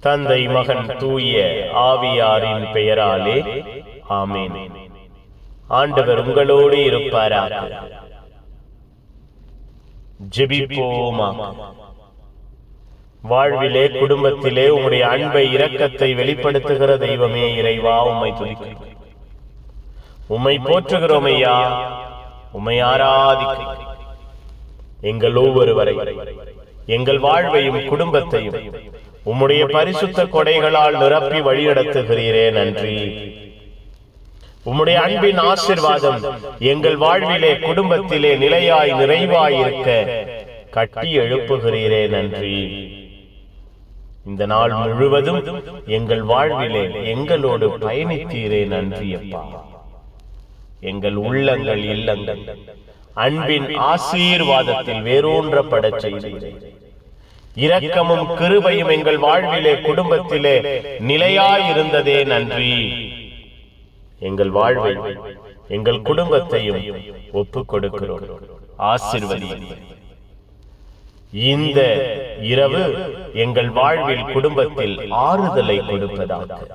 தந்தை மகன் தூய ஆவியாரின் பெயராலே ஆமேன். ஆண்டவர் உங்களோடு இருப்பாராக. ஜெபிப்போமா வாழ்விலே குடும்பத்திலே உங்களுடைய அன்பை இரக்கத்தை வெளிப்படுத்துகிற தெய்வமே இறைவா உம்மை துதிக்கிறோம். உம்மை போற்றுகிறோம் ஐயா. உம்மை ஆராதிக்கிறோம். எங்கள் ஒவ்வொருவரை எங்கள் வாழ்வையும் குடும்பத்தையும் உம்முடைய பரிசுத்த கொடைகளால் நிரப்பி வழிநடத்துகிறீரே நன்றி. உம்முடைய அன்பின் ஆசிர்வாதம் எங்கள் வாழ்விலே குடும்பத்திலே நிலையாய் நிறைவாய் இருக்க கட்டி எழுப்புகிறீரே நன்றி. இந்த நாள் முழுவதும் எங்கள் வாழ்விலே எங்களோடு பயணித்தீரே நன்றி அப்பா. எங்கள் உள்ளங்கள் இல்லங்கள். அன்பின் ஆசீர்வாதத்தில் வேரூன்றப்படச் செய்தீரே இரக்கமும் கிருபையும் எங்கள் வாழ்விலே குடும்பத்திலே நிலையாயிருந்ததே நன்றி. எங்கள் வாழ்வை எங்கள் குடும்பத்தையும் ஒப்புக் கொடுக்கிறோம் இந்த இரவு எங்கள் வாழ்வில் குடும்பத்தில் ஆறுதலை கொடுப்பதாக.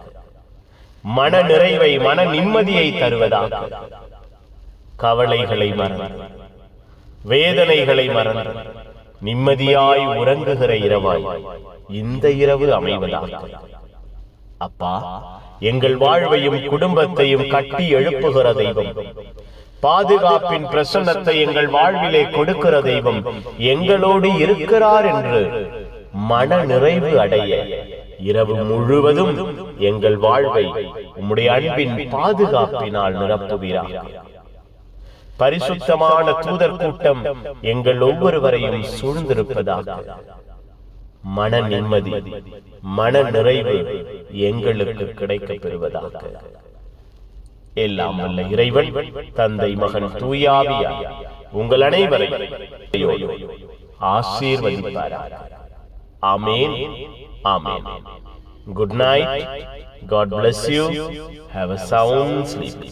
மன நிறைவை மன நிம்மதியை தருவதாக. கவலைகளை மறந்து வேதனைகளை மறந்து நிம்மதியாய் உறங்குகிற இரவாய். இந்த இரவு அமைவதாக அப்பா எங்கள் வாழ்வையும் குடும்பத்தையும் கட்டி எழுப்புகிற தெய்வம். பாதுகாப்பின் பிரசன்னத்தை எங்கள் வாழ்விலே கொடுக்கிற தெய்வம் எங்களோடு இருக்கிறார் என்று மன நிறைவு அடைய. இரவு முழுவதும் எங்கள் வாழ்வை உம்முடைய அன்பின் பாதுகாப்பினால் நிரப்புவீராக. பரிசுத்தமான தூதர் கூட்டம் எங்கள் ஒவ்வொருவரையும் சூழ்ந்திருப்பதாக. மன நிம்மதி மன நிறைவு எங்களுக்கு கிடைக்கப் பெறுவதாக எல்லாம் அல்ல இறைவன் தந்தை மகன் தூயாவியா உங்கள் அனைவரை ஆசீர்வதிப்பார் ஆமேன் ஆமேன். Good night God bless you have a sound sleep